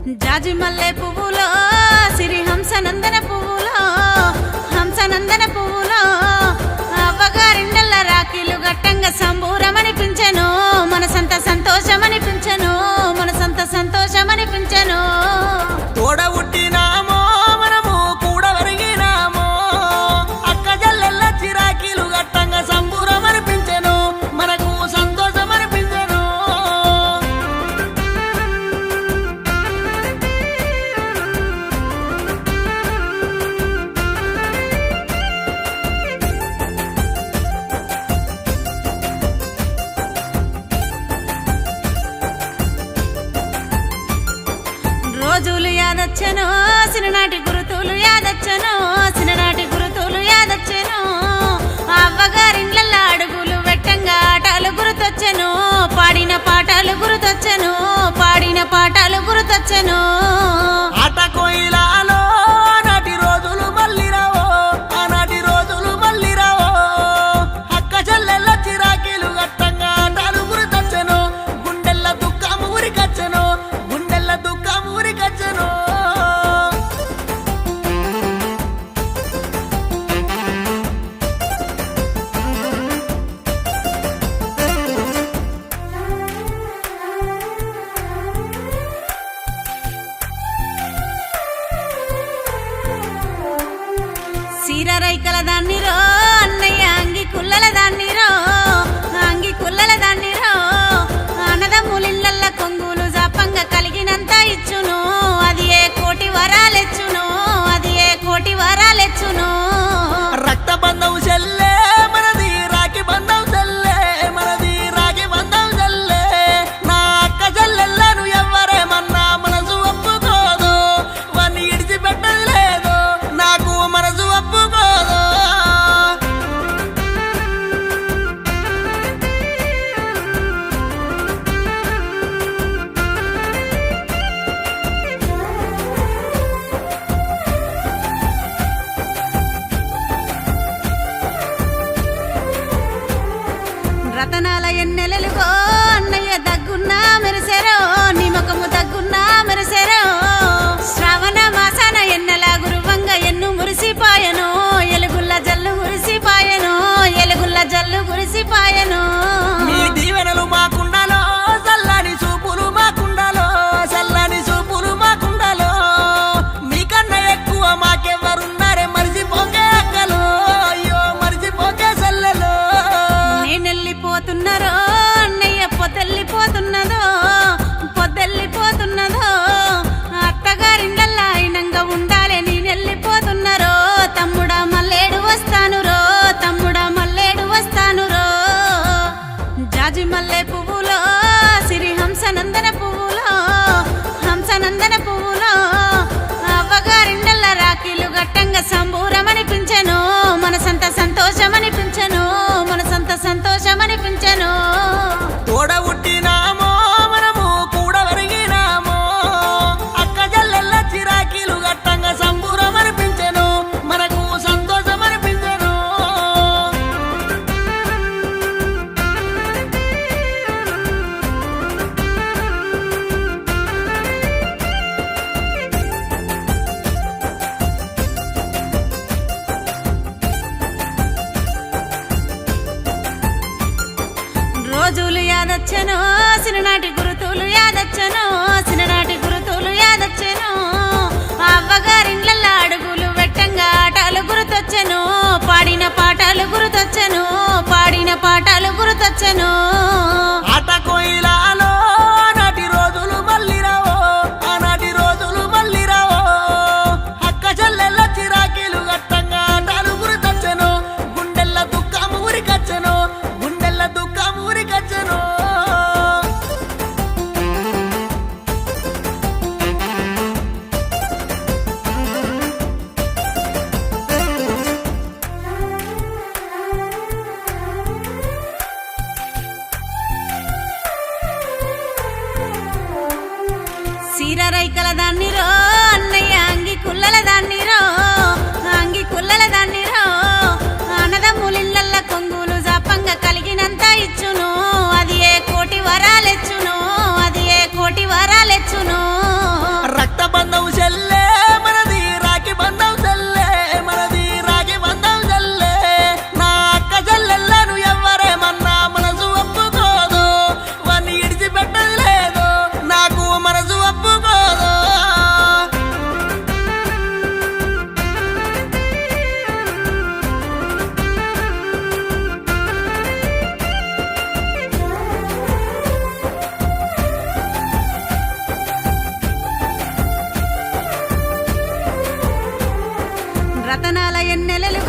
జాజి మల్లె పువ్వులో సిరి హంసనందన పువ్వులో హంసనందన పువ్వులో అవ్వగారిండల్ల రాఖీలు గట్టంగా సంబూ యాదచ్చను సిరినాటి గురుతులు యాదచ్చను. చీర రైకల దాన్ని రో వందనాల ఎన్నెలలుగో అన్నయ్య దగ్గున్నా do my label యాదచ్చను సిననాటి గురుతులు యాదచ్చను సిననాటి గురుతులు యాదచ్చను. అవ్వగారిండ్ల అడుగులు వెట్టంగా ఆటలు గుర్తొచ్చను. పాడిన పాటలు గుర్తొచ్చను పాడిన పాటలు గుర్తొచ్చను. తీరరై కలదాన్ని పతనాల ఎన్నెలలు